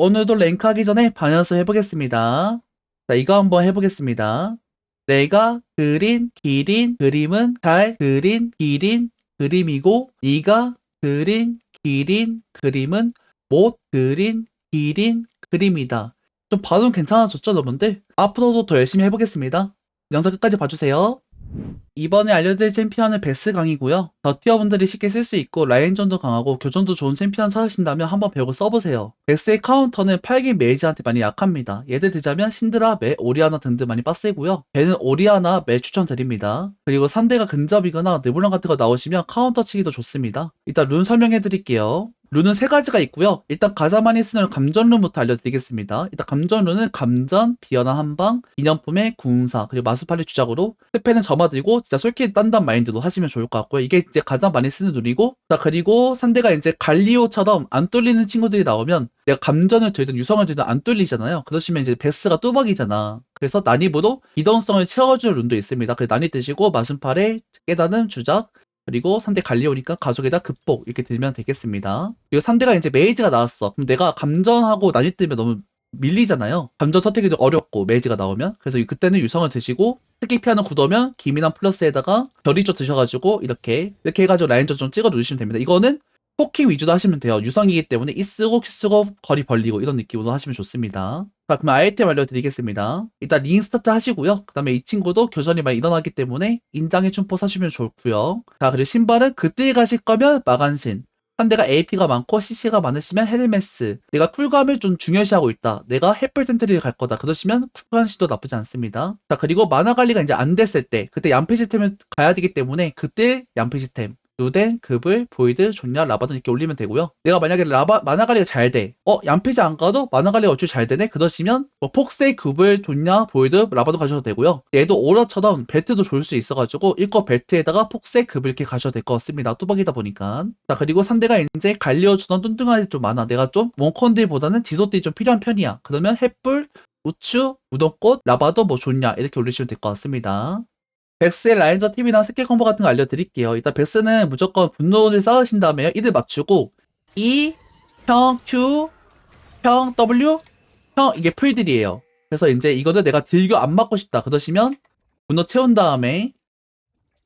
오늘도 랭크하기 전에 반연습 해보겠습니다. 자, 이거 한번 해보겠습니다. 내가 그린 기린 그림은 잘 그린 기린 그림이고 네가 그린 기린 그림은 못 그린 기린 그림이다. 좀 발음 괜찮아졌죠, 여러분들? 앞으로도 더 열심히 해보겠습니다. 영상 끝까지 봐주세요. 이번에 알려드릴 챔피언은 베스 강이고요. 더 티어분들이 쉽게 쓸 수 있고 라인전도 강하고 교전도 좋은 챔피언 찾으신다면 한번 배우고 써보세요. 베스의 카운터는 8긴 메이지한테 많이 약합니다. 예를 들자면 신드라, 메, 오리아나 등등 많이 빡세고요. 배는 오리아나, 메 추천드립니다. 그리고 상대가 근접이거나 느블랑 같은 거 나오시면 카운터 치기도 좋습니다. 일단 룬 설명해드릴게요. 룬은 세 가지가 있고요. 일단 가장 많이 쓰는 감전 룬부터 알려드리겠습니다. 일단 감전 룬은 감전, 비연화 한방, 기념품의 궁사, 그리고 마수팔리 주작으로 스페는 점화들고 진짜 솔깃 딴단 마인드로 하시면 좋을 것 같고요. 이게 이제 가장 많이 쓰는 룰이고 자 그리고 상대가 이제 갈리오처럼 안 뚫리는 친구들이 나오면 내가 감전을 들든 유성을 들든 안 뚫리잖아요. 그러시면 이제 베스가 뚜벅이잖아. 그래서 난입으로 이동성을 채워줄 룬도 있습니다. 그래서 난입 드시고 마순팔에 깨닫는 주작 그리고 상대 갈리오니까 가속에다 극복 이렇게 들면 되겠습니다. 그리고 상대가 이제 메이지가 나왔어. 그럼 내가 감전하고 난입 뜨면 너무 밀리잖아요. 감전 선택이 좀 어렵고 메이지가 나오면 그래서 그때는 유성을 드시고 특기 피하는 구도면 기민한 플러스에다가 결의조 드셔가지고 이렇게 이렇게 해가지고 라인전 좀 찍어 누르시면 됩니다. 이거는 포킹 위주로 하시면 돼요. 유성이기 때문에 이 쓰고 키 쓰고 거리 벌리고 이런 느낌으로 하시면 좋습니다. 자, 그럼 아이템 알려드리겠습니다. 일단 린 스타트 하시고요. 그 다음에 이 친구도 교전이 많이 일어나기 때문에 인장의 춤포 사시면 좋고요. 자, 그리고 신발은 그때 가실 거면 마간신. 상대가 AP가 많고 CC가 많으시면 헤르메스. 내가 쿨감을 좀 중요시하고 있다. 내가 햇불 센트리를 갈 거다. 그러시면 쿨감 시도 나쁘지 않습니다. 자, 그리고 만화 관리가 이제 안 됐을 때, 그때 얀페 시스템을 가야 되기 때문에 그때 얀페 시스템. 루덴, 급을, 보이드, 존냐, 라바든 이렇게 올리면 되고요. 내가 만약에 라바, 만화 관리가 잘 돼. 어, 얀페지 안 가도 만화 관리가 어찌 잘 되네? 그러시면 뭐 폭세, 급을, 존냐, 보이드, 라바도 가셔도 되고요. 얘도 오라처럼 벨트도 좋을 수 있어가지고 일거 벨트에다가 폭세, 급을 이렇게 가셔도 될 것 같습니다. 뚜벅이다 보니까. 자, 그리고 상대가 이제 갈리오처럼 뚱뚱한 애들 좀 많아. 내가 좀 원컨들보다는 지소들이 좀 필요한 편이야. 그러면 햇불, 우추, 무덤꽃, 라바도 뭐 좋냐 이렇게 올리시면 될 것 같습니다. 백스의 라인저 팁이나 스킬 콤보 같은 거 알려드릴게요. 일단 백스는 무조건 분노를 쌓으신 다음에 이들 맞추고 E, 평, Q, 평, W, 평 이게 풀들이에요. 그래서 이제 이거를 내가 딜교 안 맞고 싶다 그러시면 분노 채운 다음에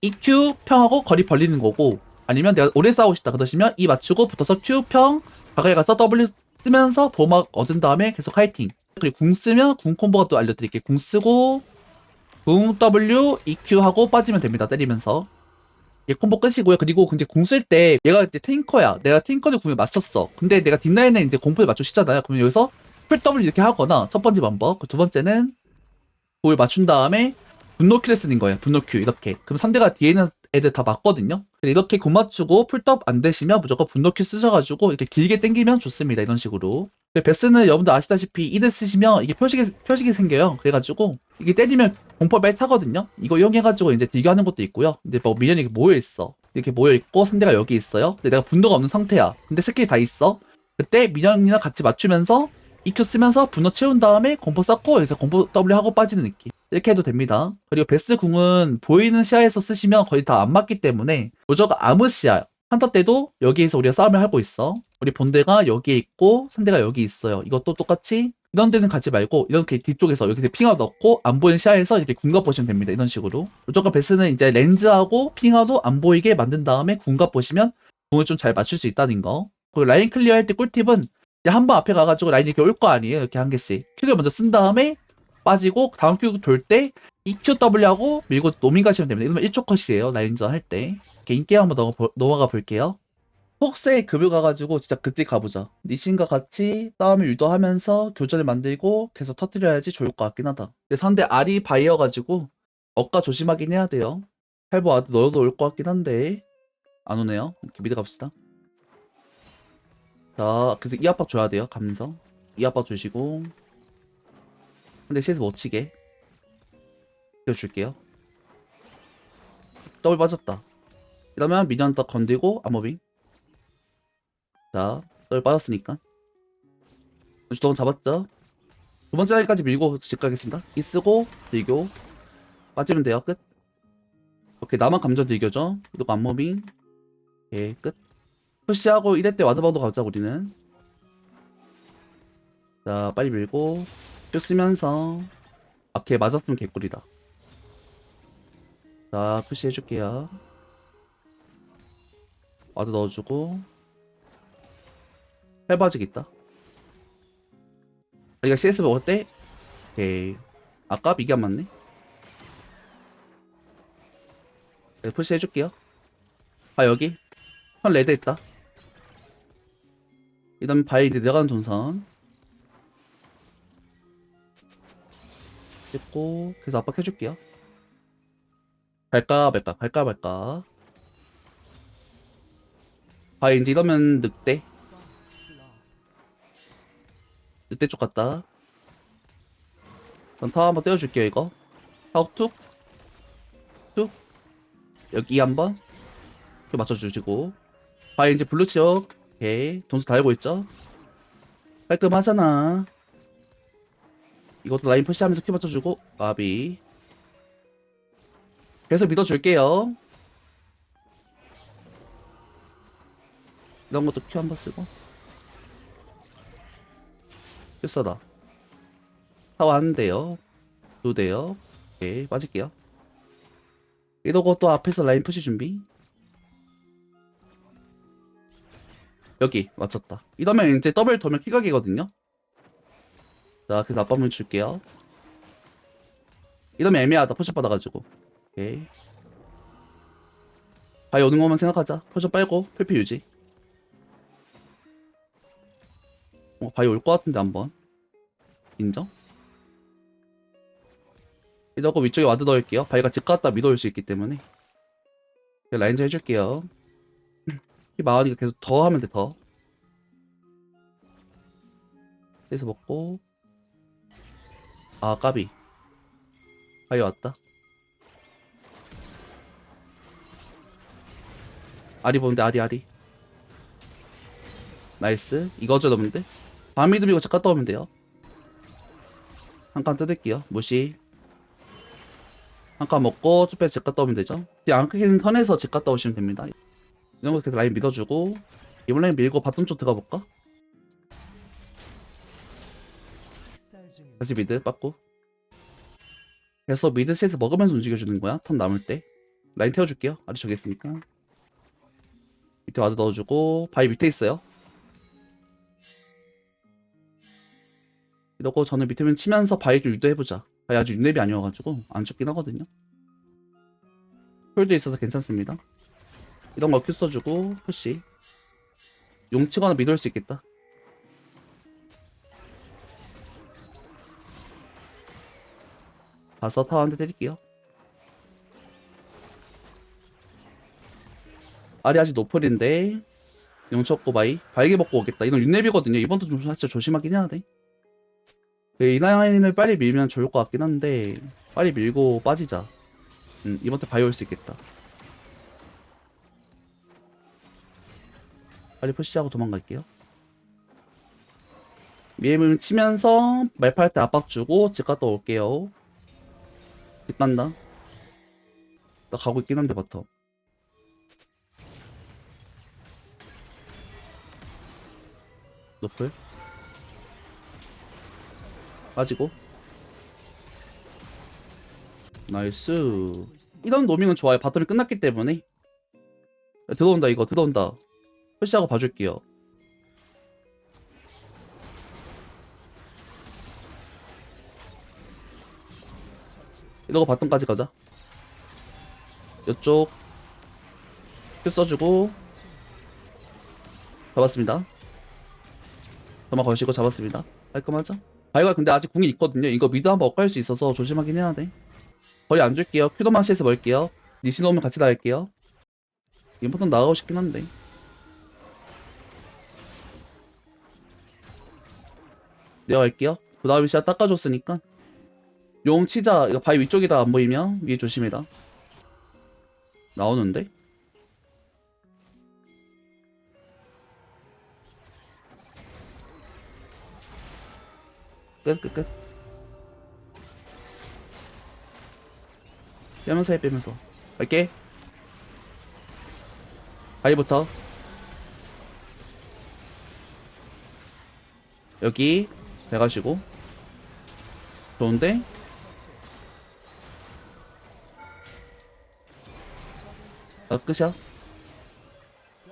EQ 평하고 거리 벌리는 거고 아니면 내가 오래 싸우고 싶다 그러시면 E 맞추고 붙어서 Q 평 가까이 가서 W 쓰면서 보막 얻은 다음에 계속 화이팅 그리고 궁 쓰면 궁 콤보가 또 알려드릴게요. 궁 쓰고 궁 W EQ 하고 빠지면 됩니다. 때리면서. 얘 콤보 끝이고요. 그리고 이제 궁 쓸 때 얘가 이제 탱커야. 내가 탱커를 궁에 맞췄어. 근데 내가 뒷라인에 이제 공포를 맞추시잖아요. 그러면 여기서 풀 W 이렇게 하거나 첫 번째 방법. 그 두 번째는 공을 맞춘 다음에 분노 큐를 쓰는 거예요. 분노 큐 이렇게. 그럼 상대가 뒤에 있는 애들 다 맞거든요. 이렇게 궁 맞추고 풀떡 안 되시면 무조건 분노 큐 쓰셔가지고 이렇게 길게 당기면 좋습니다. 이런 식으로. 근데 베스는 여러분들 아시다시피 이들 쓰시면 이게 표식이 표식이 생겨요. 그래가지고 이게 때리면 공포 말 차거든요. 이거 이용해가지고 이제 딜교하는 것도 있고요. 근데 뭐 미련이 모여 있어. 이렇게 모여 있고 상대가 여기 있어요. 근데 내가 분노가 없는 상태야. 근데 스킬이 다 있어. 그때 미련이랑 같이 맞추면서 EQ 쓰면서 분노 채운 다음에 공포 쌓고 여기서 공포 W 하고 빠지는 느낌. 이렇게 해도 됩니다. 그리고 베스 궁은 보이는 시야에서 쓰시면 거의 다 안 맞기 때문에 무조건 아무 시야. 한타 때도 여기에서 우리가 싸움을 하고 있어. 우리 본대가 여기에 있고 상대가 여기 있어요. 이것도 똑같이 이런 데는 가지 말고 이렇게 뒤쪽에서 여기서 핑하 넣고 안 보이는 시야에서 이렇게 궁각 보시면 됩니다. 이런 식으로. 무조건 베스는 이제 렌즈하고 핑하도 안 보이게 만든 다음에 궁각 보시면 궁을 좀 잘 맞출 수 있다는 거. 그리고 라인 클리어 할 때 꿀팁은 한 번 앞에 가가지고 라인 이렇게 올 거 아니에요. 이렇게 한 개씩. 큐를 먼저 쓴 다음에 빠지고 다음 큐 돌 때 EQW 하고 밀고 노밍 가시면 됩니다. 이러면 1초 컷이에요. 라인전 할 때. 인기 한번 넘어, 넘어가 볼게요. 폭세에 급여 가가지고 진짜 그때 가보자. 니신과 같이 싸움을 유도하면서 교전을 만들고 계속 터뜨려야지 좋을 것 같긴 하다. 근데 상대 알이 바이어가지고 억가 조심하긴 해야 돼요. 할보 아드 넣어도 올 것 같긴 한데 안 오네요. 이렇게 미드 갑시다. 자, 그래서 이 압박 줘야 돼요. 감성. 이 압박 주시고 근데 CS 못 치게 줄게요. 더블 빠졌다. 이러면 미니언 딱 건들고 암호빙 자, 널 빠졌으니까. 주동은 잡았죠? 두 번째 라인까지 밀고 집 가겠습니다. 이 쓰고, 들교. 빠지면 돼요, 끝. 오케이, 나만 감정 들교죠? 이거 안무빙. 오케이, 끝. 푸시하고 이럴 때 와드바도 가자, 우리는. 자, 빨리 밀고 쭉 쓰면서 아, 걔 맞았으면 개꿀이다. 자, 푸시 해줄게요. 와드 넣어주고 해바직 있다. 여기가 CS 먹을 때 오케이. 아까 이게 안 맞네. 네, 푸시해줄게요. 아, 여기. 선 레드 있다. 이 다음에 바이 이제 내려가는 동선. 찍고, 그래서 압박해줄게요. 갈까 말까, 갈까 말까. 바이 이제 이러면 늑대. 늑대 쪽 갔다. 전 타워 한번 떼어줄게요, 이거. 타워 툭. 툭. 여기 한번. 또 맞춰주시고. 바이 이제 블루 지역. 오케이. 돈수 다 알고 있죠? 깔끔하잖아. 이것도 라인 푸시하면서 키 맞춰주고. 마비. 계속 믿어줄게요. 이런 것도 큐 한번 쓰고. 필사다. 타워 한 대요. 두 대요. 오케이. 빠질게요. 이러고 또 앞에서 라인 푸시 준비. 여기 맞췄다. 이러면 이제 더블 돌면 키각이거든요. 자, 그래서 앞방문 줄게요. 이러면 애매하다. 포션 받아가지고. 오케이. 바이 오는 것만 생각하자. 포션 빨고 풀피 유지. 어, 바이 올것 같은데 한번. 인정? 이러고 위쪽에 와드 넣을게요. 바이가 집 갔다 미도 올수 있기 때문에. 라인즈 해줄게요. 이 마흔이가 계속 더 하면 돼, 더. 그래서 먹고. 아, 까비. 바이 왔다. 아리 보는데, 아리, 아리. 나이스. 이거 어쩌다 보는데? 밤이도 이거 잠깐 떠오면 돼요. 한 칸 뜯을게요. 무시. 한 칸 먹고, 쭈빼 집 갔다 오면 되죠? 이제 안 끊기는 턴에서 집 갔다 오시면 됩니다. 이런 거 계속 라인 믿어주고 이번 라인 밀고 바텀 쪽 들어가 볼까? 다시 미드 빠꾸 그래서 미드 셋에서 먹으면서 움직여주는 거야 턴 남을 때 라인 태워줄게요 아직 저기 있으니까 밑에 와드 넣어주고 바위 밑에 있어요 이러고 저는 밑에면 치면서 좀 유도해보자. 바위 아직 윤랩이 아니어가지고 안 죽긴 하거든요. 홀도 있어서 괜찮습니다. 이런 거 큐 써주고 푸시. 용 치거나 미도할 수 있겠다. 가서 타워 한 대 때릴게요. 아리 아직 노플인데 용 쳤고 바이 바이게 먹고 오겠다. 이건 윤랩이거든요. 이번 도 좀 살짝 조심하긴 해야 돼 그, 이 라인을 빨리 밀면 좋을 것 같긴 한데 빨리 밀고 빠지자 음, 이번 때 바이 올 수 있겠다 빨리 푸시하고 도망갈게요. 미엠을 치면서 말파할 때 압박 주고 집 갔다 올게요. 집 간다. 나 가고 있긴 한데 버터. 노플. 빠지고. 나이스. 이런 노밍은 좋아요. 바텀이 끝났기 때문에. 야, 들어온다 이거 들어온다. 푸시하고 봐줄게요. 이러고 바텀까지 가자. 이쪽 큐 써주고 잡았습니다. 점화 걸시고 잡았습니다. 깔끔하죠? 바이가 근데 아직 궁이 있거든요. 이거 미드 한번 엇갈 수 있어서 조심하긴 해야 돼. 거리 안 줄게요. 큐도마시에서 멀게요. 니신 오면 같이 나갈게요. 인포턴 나가고 싶긴 한데. 내가 갈게요. 그 다음에 시야 닦아줬으니까. 용 치자. 이거 바위 위쪽이다 안 보이면 위에 조심해라. 나오는데? 끝, 끝, 끝. 빼면서 해, 빼면서. 갈게. 바위부터. 여기. 돼가시고 좋은데 아 끝이야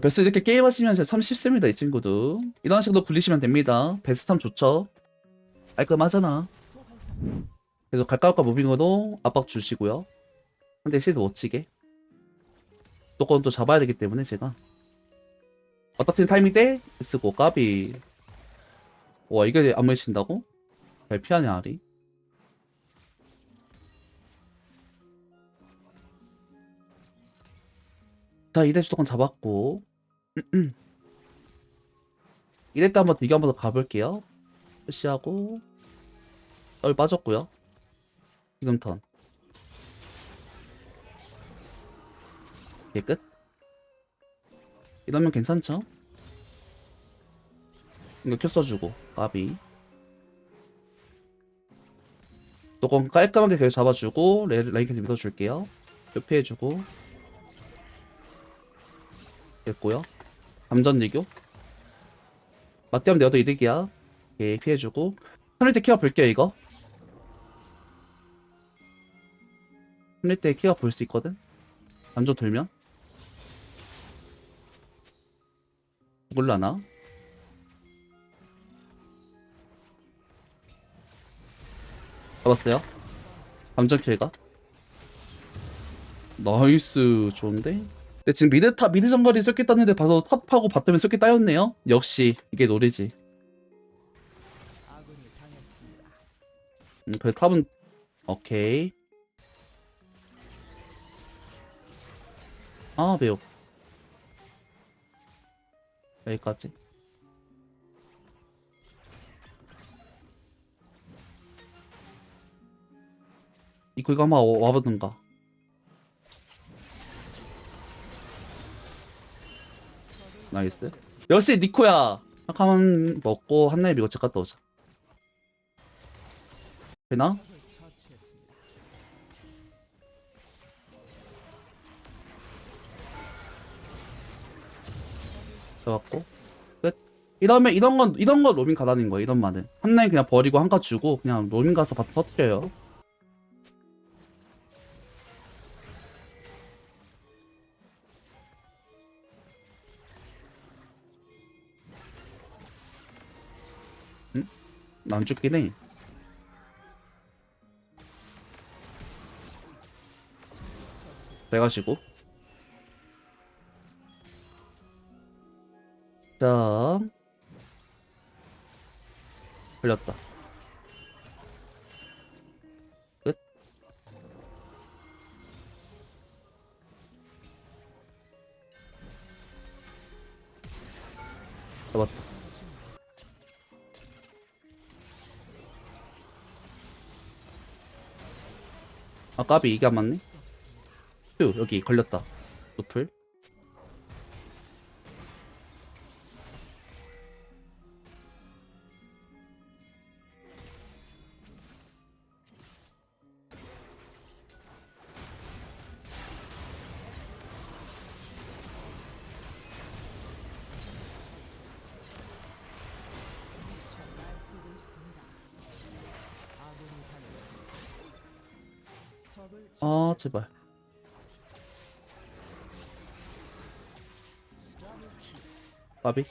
베스 이렇게 게임하시면 진짜 참 쉽습니다 이 친구도 이런 식으로 굴리시면 됩니다 베스 참 좋죠 깔끔하잖아. 그래서 갈까갈까 무빙으로 압박 주시고요. 근데 시드 못 치게. 무조건 또 잡아야 되기 때문에 제가. 어떻든 타이밍 때 쓰고 까비. 와 이게 안 물친다고? 잘 피하네 아리. 자 이대 주도권 잡았고. 이대 때 한번 대기 한번 더 가볼게요 푸시하고 떨 빠졌고요. 지금 턴. 이게 끝? 이러면 괜찮죠? 이거 큐 써주고 까비. 조금 깔끔하게 계속 잡아주고 레, 라인캐스 밀어줄게요. 뼈피해주고. 됐고요. 감전 리교. 맞대면 내어도 이득이야 오케이 피해주고 흔들 때 키워 볼게요 이거 흔들 때 키워 볼 수 있거든 감전 돌면 죽을라나? 잡았어요. 감정 킬가? 나이스 좋은데? 근데 지금 미드 탑 미드 정거리 쏠게 땄는데 봐서 탑하고 바텀에 쏠게 따였네요. 역시 이게 노리지. 그래 탑은 오케이. 아 매우 여기까지. 이거 이거 와- 와보든가. 나이스. 역시 니코야. 한칸 먹고 한라인 미고 책 갔다 오자. 되나? 잡았고 끝. 이러면 이런 건 이런 건 로밍 가다는 거야. 이런 말은 한 라인 그냥 버리고 한칸 주고 그냥 로밍 가서 바 터트려요. 안 죽긴 해. 돼가시고. 자. 걸렸다. 끝. 잡았다. 아 까비 이게 안 맞네 휴 여기 걸렸다. 노플. 아 제발 까비?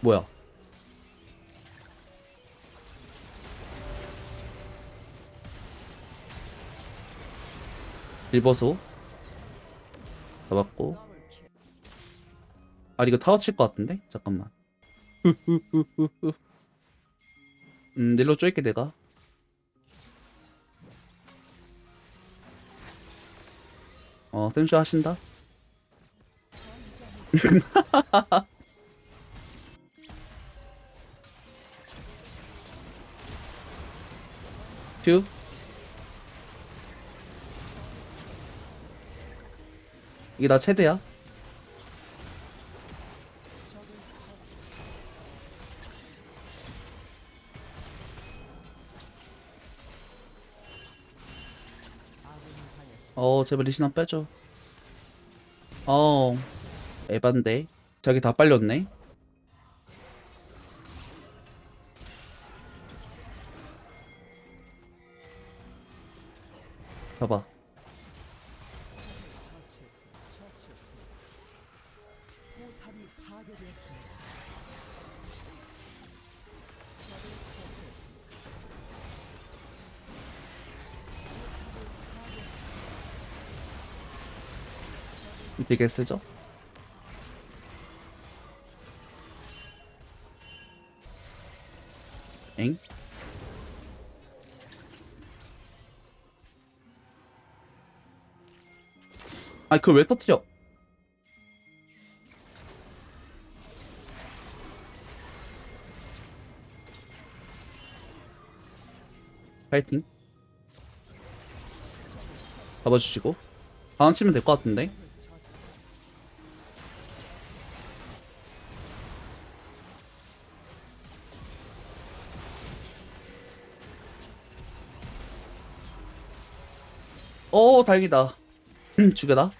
뭐야? 일버소 잡았고. 아 이거 타워 칠 것 같은데? 잠깐만. 음 닐로 쪼일게 내가. 어 센슈 하신다 큐. 이게 나 최대야? 어 제발 리시나 빼줘. 어 에반데. 자기 다 빨렸네. 봐봐. 이게 쓰죠? 엥? 아, 그걸 왜 터뜨려? 파이팅. 잡아주시고. 다음 치면 될 것 같은데? 오, 다행이다. 죽여다.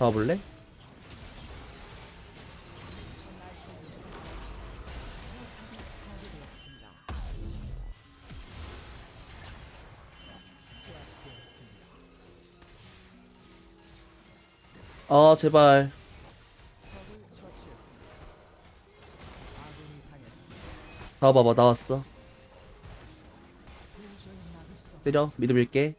잡아볼래? 아, 제발. 봐봐봐, 나왔어. 때려, 미드 밀게.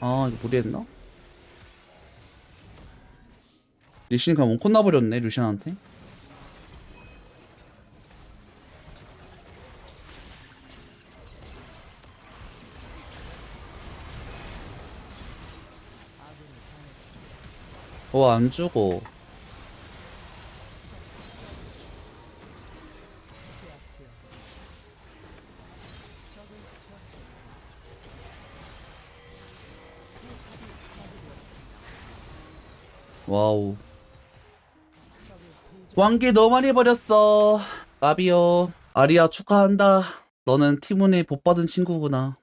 아, 이거 무리했나? 리신 그냥 원콘 나버렸네, 루시안한테. 어, 안 죽어. 와우. 왕기 너무 많이 버렸어. 까비요. 아리아 축하한다. 너는 티문에 복 받은 친구구나.